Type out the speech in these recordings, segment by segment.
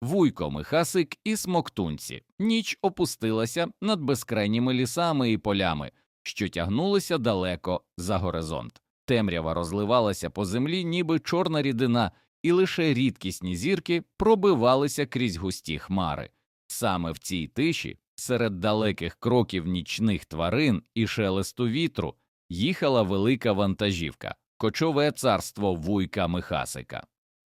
Вуйко, Михасик і Смоктунці. Ніч опустилася над безкрайніми лісами і полями, що тягнулися далеко за горизонт. Темрява розливалася по землі, ніби чорна рідина, і лише рідкісні зірки пробивалися крізь густі хмари. Саме в цій тиші, серед далеких кроків нічних тварин і шелесту вітру, їхала велика вантажівка, кочове царство вуйка Михасика.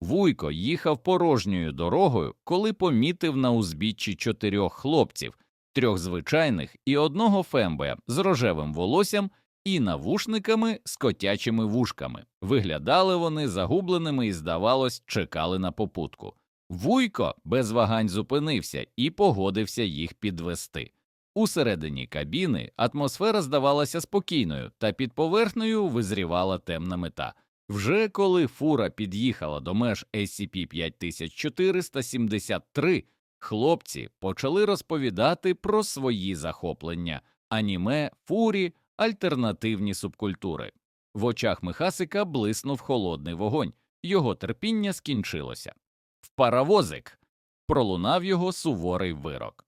Вуйко їхав порожньою дорогою, коли помітив на узбіччі чотирьох хлопців, трьох звичайних і одного фембея з рожевим волоссям і навушниками з котячими вушками. Виглядали вони загубленими і, здавалось, чекали на попутку. Вуйко без вагань зупинився і погодився їх підвести. Усередині кабіни атмосфера здавалася спокійною, та під поверхнею визрівала темна мета. Вже коли фура під'їхала до меж SCP-5473, хлопці почали розповідати про свої захоплення аніме, фурі, альтернативні субкультури. В очах Михасика блиснув холодний вогонь, його терпіння скінчилося. В паровозик пролунав його суворий вирок.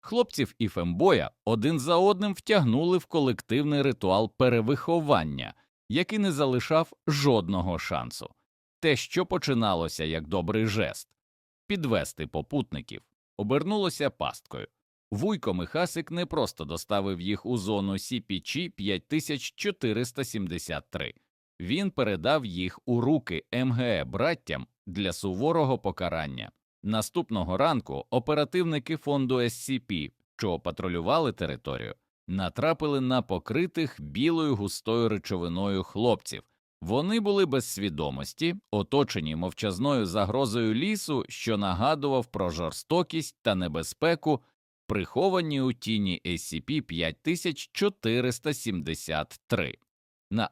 Хлопців і фембоя один за одним втягнули в колективний ритуал перевиховання, який не залишав жодного шансу. Те, що починалося як добрий жест підвести попутників, обернулося пасткою. Вуйко Михасик не просто доставив їх у зону CPG 5473, він передав їх у руки МГЕ браттям для суворого покарання. Наступного ранку оперативники фонду SCP, що патрулювали територію, натрапили на покритих білою густою речовиною хлопців. Вони були без свідомості, оточені мовчазною загрозою лісу, що нагадував про жорстокість та небезпеку, приховані у тіні SCP 5473. На